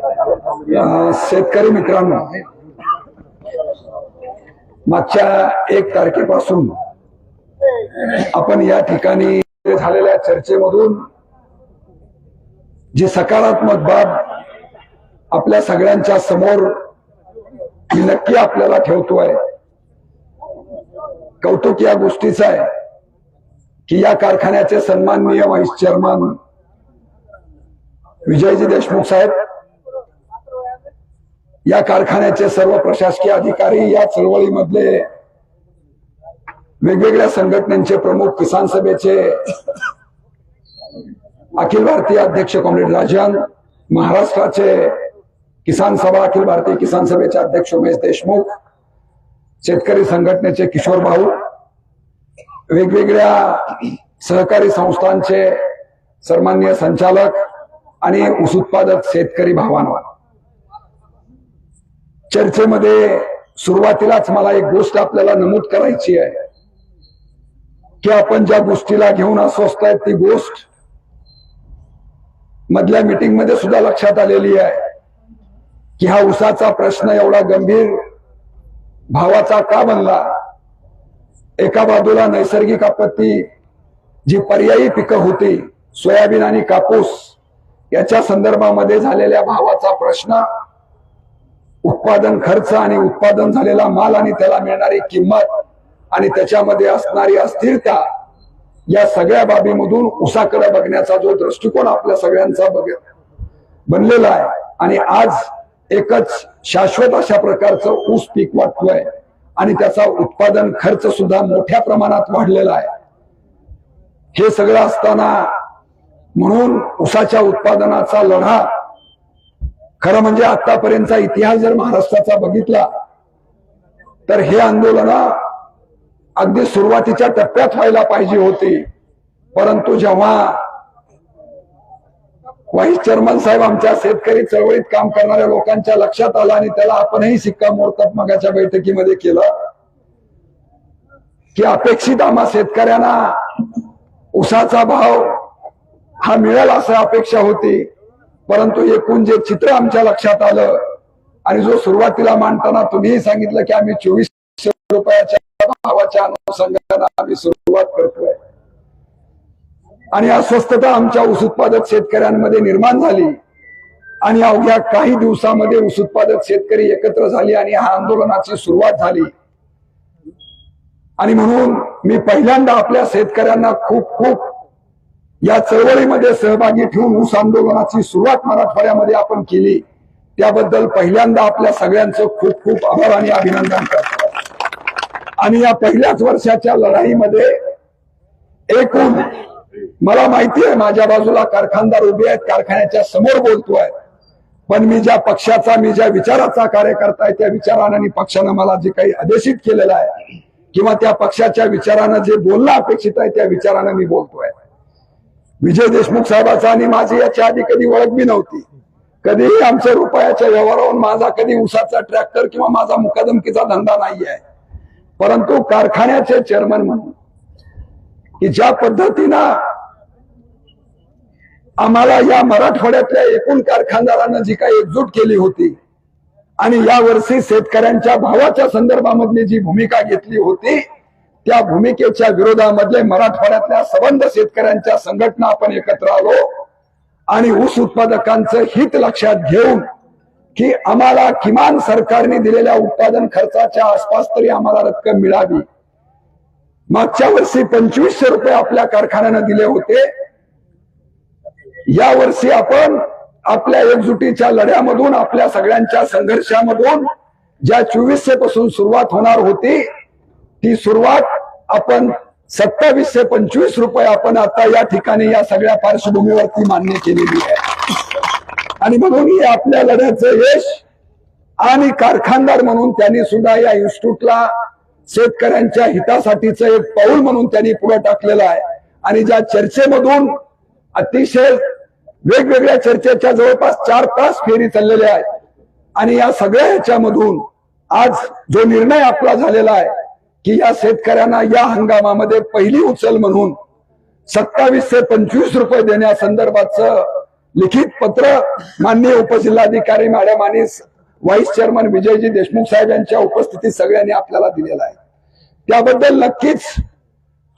शेतकरी मित्रांनो मागच्या एक तारखेपासून आपण या ठिकाणी झालेल्या चर्चेमधून जी सकारात्मक बाब आपल्या सगळ्यांच्या समोर मी नक्की आपल्याला ठेवतोय कौतुक या गोष्टीचं आहे की या कारखान्याचे सन्माननीय व्हाईस चेअरमन विजयजी देशमुख साहेब या कारखान्याचे सर्व प्रशासकीय अधिकारी या चळवळीमधले वेगवेगळ्या संघटनांचे प्रमुख किसान सभेचे अखिल भारतीय अध्यक्ष कॉम्रेड राजन महाराष्ट्राचे किसान सभा अखिल भारतीय किसान सभेचे अध्यक्ष उमेश देशमुख शेतकरी संघटनेचे किशोर भाऊ वेगवेगळ्या सहकारी संस्थांचे सन्मान्य संचालक आणि ऊस उत्पादक शेतकरी भावांवर चर्चेमध्ये सुरुवातीलाच मला एक गोष्ट आपल्याला नमूद करायची आहे की आपण ज्या गोष्टीला घेऊन अस्वस्थ आहेत ती गोष्ट मधल्या मीटिंगमध्ये सुद्धा लक्षात आलेली आहे की हा उसाचा प्रश्न एवढा गंभीर भावाचा का बनला? एका बाजूला नैसर्गिक आपत्ती जी पर्यायी पिकं होती सोयाबीन आणि कापूस याच्या संदर्भामध्ये झालेल्या भावाचा प्रश्न उत्पादन खर्च आणि उत्पादन झालेला माल आणि त्याला मिळणारी किंमत आणि त्याच्यामध्ये असणारी अस्थिरता या सगळ्या बाबीमधून उसाकडे बघण्याचा जो दृष्टिकोन आपल्या सगळ्यांचा बघ बनलेला आहे. आणि आज एकच शाश्वत अशा प्रकारचं ऊस पीक वाटतोय आणि त्याचा उत्पादन खर्च सुद्धा मोठ्या प्रमाणात वाढलेला आहे. हे सगळं असताना म्हणून उसाच्या उत्पादनाचा लढा खरं म्हणजे आतापर्यंतचा इतिहास जर महाराष्ट्राचा बघितला तर हे आंदोलन अगदी सुरुवातीच्या टप्प्यात व्हायला पाहिजे होती. परंतु जेव्हा व्हाईस चेअरमन साहेब आमच्या शेतकरी चळवळीत काम करणाऱ्या लोकांच्या लक्षात आला आणि त्याला आपणही शिक्कामोर्तब मगाच्या बैठकीमध्ये केलं की अपेक्षित आम्हा शेतकऱ्यांना उसाचा भाव हा मिळेल असं अपेक्षा होती. परंतु एकूण जे चित्र आमच्या लक्षात आलं आणि जो सुरुवातीला मांडताना तुम्हीही सांगितलं की आम्ही चोवीसशे रुपयाच्या भावाच्या अनुषंगाने आम्ही सुरुवात करतोय. आणि अस्वस्थता आमच्या ऊस उत्पादक शेतकऱ्यांमध्ये निर्माण झाली. आणि अवघ्या काही दिवसामध्ये ऊस उत्पादक शेतकरी एकत्र झाले आणि हा आंदोलनाची सुरुवात झाली. आणि म्हणून मी पहिल्यांदा आपल्या शेतकऱ्यांना खूप खूप या चळवळीमध्ये सहभागी ठेवून ऊस आंदोलनाची सुरुवात मराठवाड्यामध्ये आपण केली. त्याबद्दल पहिल्यांदा आपल्या सगळ्यांचं खूप खूप आभार आणि अभिनंदन करतो. आणि या पहिल्याच वर्षाच्या लढाईमध्ये एकूण मला माहिती आहे माझ्या बाजूला कारखानदार उभे आहेत कारखान्याच्या समोर बोलतोय पण मी ज्या पक्षाचा मी ज्या विचाराचा कार्यकर्ता आहे त्या विचारानं आणि पक्षानं मला जे काही आदेशित केलेलं आहे किंवा त्या पक्षाच्या विचारानं जे बोलणं अपेक्षित आहे त्या विचारानं मी बोलतोय. विजय देशमुख साहेबाचा आणि माझी याच्या आधी कधी ओळख बी नव्हती. कधीही आमच्या रुपयाच्या व्यवहारावर माझा कधी उसाचा ट्रॅक्टर किंवा माझा मुकादमकीचा धंदा नाही आहे परंतु कारखान्याचे चेअरमन म्हणून की ज्या पद्धतीनं आम्हाला या मराठवाड्यातल्या एकूण कारखानदारांना जी काही एकजूट केली होती आणि या वर्षी शेतकऱ्यांच्या भावाच्या संदर्भामधली जी भूमिका घेतली होती त्या भूमिकेच्या विरोधामध्ये मराठवाड्यातल्या सबंध शेतकऱ्यांच्या संघटना आपण एकत्र आलो आणि ऊस उत्पादकांचं हित लक्षात घेऊन की आम्हाला किमान सरकारने दिलेल्या उत्पादन खर्चाच्या आसपास तरी आम्हाला रक्कम मिळावी. मागच्या वर्षी पंचवीसशे रुपये आपल्या कारखान्यानं दिले होते. या वर्षी आपण आपल्या एकजुटीच्या लढ्यामधून आपल्या सगळ्यांच्या संघर्षामधून ज्या चोवीसशे पासून सुरुवात होणार होती ती सुरुवात आपण सत्तावीसशे पंचवीस रुपये आपण आता या ठिकाणी या सगळ्या पार्श्वभूमीवरती मान्य केलेली आहे. आणि म्हणून हे आपल्या लढ्याचं यश आणि कारखानदार म्हणून त्यांनी सुद्धा या इन्स्टिट्यूटला शेतकऱ्यांच्या हितासाठीचं एक पाऊल म्हणून त्यांनी पुढे टाकलेलं आहे. आणि ज्या चर्चेमधून अतिशय वेगवेगळ्या चर्चेच्या जवळपास चार तास फेरी चाललेल्या आहेत. आणि या सगळ्या ह्याच्यामधून आज जो निर्णय आपला झालेला आहे की या शेतकऱ्यांना या हंगामामध्ये पहिली उचल म्हणून सत्तावीसशे पंचवीस रुपये देण्यासंदर्भाचं लिखित पत्र माननीय उपजिल्हाधिकारी मॅडम आणि व्हाईस चेअरमन विजयजी देशमुख साहेब यांच्या उपस्थितीत सगळ्यांनी आपल्याला दिलेला आहे. त्याबद्दल नक्कीच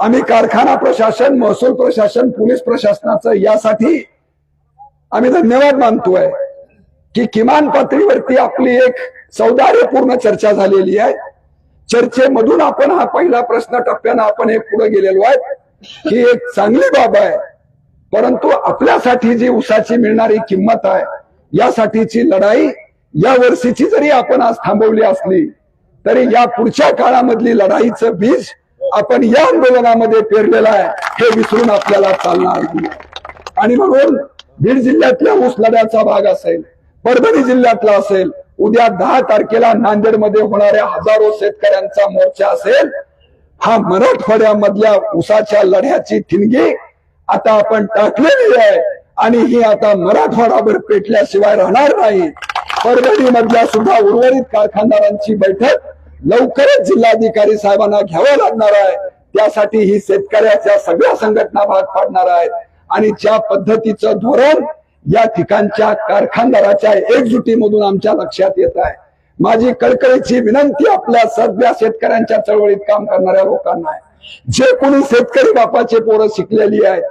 आम्ही कारखाना प्रशासन महसूल प्रशासन पोलीस प्रशासनाचं यासाठी आम्ही धन्यवाद मानतोय की किमान पातळीवरती आपली एक सौदार्यपूर्ण चर्चा झालेली आहे. चर्चेमधून आपण हा पहिला प्रश्न टप्प्यानं आपण हे पुढे गेलेलो आहे ही एक चांगली बाब आहे. परंतु आपल्यासाठी जी उसाची मिळणारी किंमत आहे यासाठीची लढाई या वर्षीची जरी आपण आज थांबवली असली तरी या पुढच्या काळामधली लढाईचं बीज आपण या आंदोलनामध्ये पेरलेलं आहे हे विसरून आपल्याला चालणार नाही. आणि म्हणून बीड जिल्ह्यातल्या ऊस लढ्याचा भाग असेल परभणी जिल्ह्यातला असेल उद्या दहा तारखेला नांदेडमध्ये होणाऱ्या हजारो शेतकऱ्यांचा मोर्चा असेल हा मराठवाड्यामधल्या उसाच्या लढ्याची ठिणगी आता आपण टाकलेली आहे आणि ही आता मराठवाडाभर पेटल्याशिवाय राहणार नाही. परभणी मधल्या सुद्धा उर्वरित कारखानदारांची बैठक लवकरच जिल्हाधिकारी साहेबांना घ्यावं लागणार आहे. त्यासाठी ही शेतकऱ्याच्या सगळ्या संघटना भाग पाडणार आहेत आणि ज्या पद्धतीचं धोरण या ठिकाणच्या कारखानदाराच्या एकजुटीमधून आमच्या लक्षात येत आहे. माझी कळकळीची विनंती आपल्या सध्या शेतकऱ्यांच्या चळवळीत काम करणाऱ्या लोकांना आहे. जे कोणी शेतकरी बापाचे पोरं शिकलेली आहेत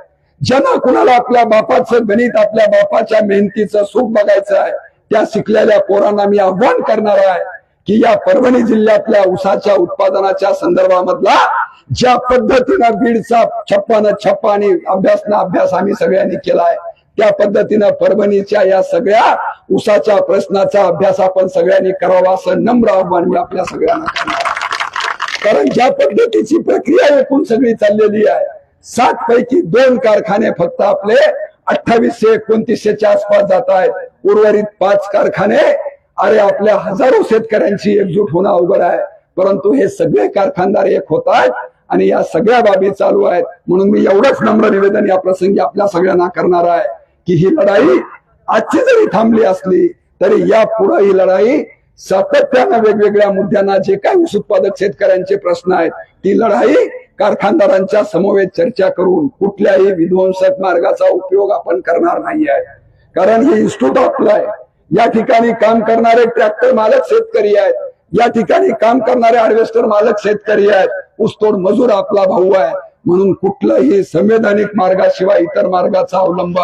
ज्यांना कुणाला आपल्या बापाचं गणित आपल्या बापाच्या मेहनतीचं सुख बघायचं आहे त्या शिकलेल्या पोरांना मी आव्हान करणार आहे की या परभणी जिल्ह्यातल्या उसाच्या उत्पादनाच्या संदर्भामधला ज्या पद्धतीनं बीडचा छप्पानं छप्पा आणि अभ्यास ना अभ्यास आम्ही सगळ्यांनी केला आहे त्या पद्धतीनं परभणीच्या या सगळ्या उसाच्या प्रश्नाचा अभ्यास आपण सगळ्यांनी करावा असं नम्र आव्हान मी आपल्या सगळ्यांना करणार कारण ज्या पद्धतीची प्रक्रिया एकूण सगळी चाललेली आहे सात पैकी दोन कारखाने फक्त आपले अठ्ठावीसशे एकोणतीसशेच्या आसपास जात आहेत. उर्वरित पाच कारखाने अरे आपल्या हजारो शेतकऱ्यांची एकजूट होणं अवघड आहे. परंतु हे सगळे कारखानदार एक होत आहेत आणि या सगळ्या बाबी चालू आहेत. म्हणून मी एवढंच नम्र निवेदन या प्रसंगी आपल्या सगळ्यांना करणार आहे. की ही लढाई आजची जरी थांबली असली तरी या पुढे ही लढाई सातत्यानं वेगवेगळ्या मुद्द्यांना जे काही ऊस उत्पादक शेतकऱ्यांचे प्रश्न आहेत ती लढाई कारखानदारांच्या समवेत चर्चा करून कुठल्याही विध्वंसक मार्गाचा उपयोग आपण करणार नाही आहे कारण हे इन्स्टिट्यूट आपलं आहे. या ठिकाणी काम करणारे ट्रॅक्टर मालक शेतकरी आहेत. या ठिकाणी काम करणारे हार्वेस्टर मालक शेतकरी आहेत. ऊसतोड मजूर आपला भाऊ आहे. म्हणून कुठलाही संवैधानिक मार्गाशिवाय इतर मार्गाचा अवलंब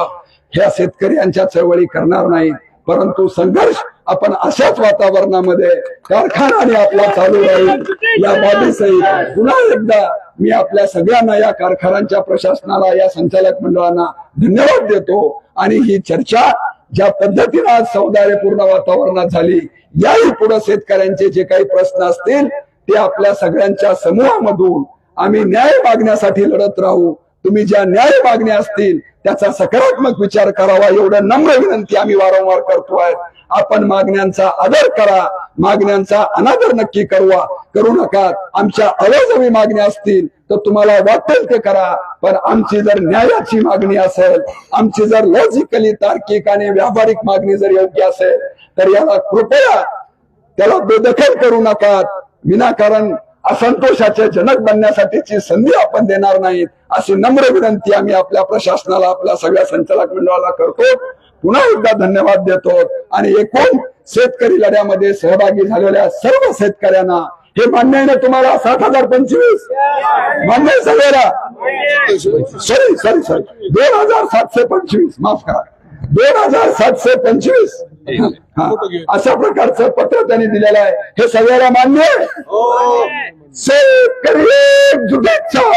ह्या शेतकऱ्यांच्या चळवळी करणार नाही परंतु संघर्ष आपण अशाच वातावरणामध्ये कारखानाने आपला चालू राहील या बाबीसहित पुन्हा एकदा मी आपल्या सगळ्यांना या कारखान्यांच्या प्रशासनाला या संचालक मंडळांना धन्यवाद देतो. आणि ही चर्चा ज्या पद्धतीनं आज सौदार्यपूर्ण वातावरणात झाली याही पुढे शेतकऱ्यांचे जे काही प्रश्न असतील ते आपल्या सगळ्यांच्या समूहामधून आम्ही न्याय मागण्यासाठी लढत राहू. तुम्ही ज्या न्याय मागण्या असतील त्याचा सकारात्मक विचार करावा. एवढं नम्र विनंती आम्ही वारंवार करतोय. आपण मागण्यांचा आदर करा. मागण्यांचा अनादर नक्की करवा करू नका. आमच्या अवजवी मागण्या असतील तर तुम्हाला वाटेल ते करा. पण आमची जर न्यायाची मागणी असेल आमची जर लॉजिकली तार्किक आणि व्यावहारिक मागणी जर योग्य असेल तर याला कृपया त्याला बेदखल करू नका. विनाकारण असंतोषाचे जनक बनण्यासाठीची संधी आपण देणार नाहीत. अशी नम्र विनंती आम्ही आपल्या प्रशासनाला आपल्या सगळ्या संचालक मंडळाला करतो. पुन्हा एकदा धन्यवाद देतो. आणि एकूण शेतकरी लढ्यामध्ये सहभागी झालेल्या सर्व शेतकऱ्यांना हे मान्य आहे ना तुम्हाला? सात हजार पंचवीस? मान्य आहे सगळ्याला सॉरी सॉरी सॉरी दोन हजार सातशे पंचवीस. माफ करा. दोन हजार सातशे पंचवीस. अशा प्रकारचं पत्र त्यांनी दिलेलं आहे. हे सगळ्याला मान्य शेतकरी जुगेच्छा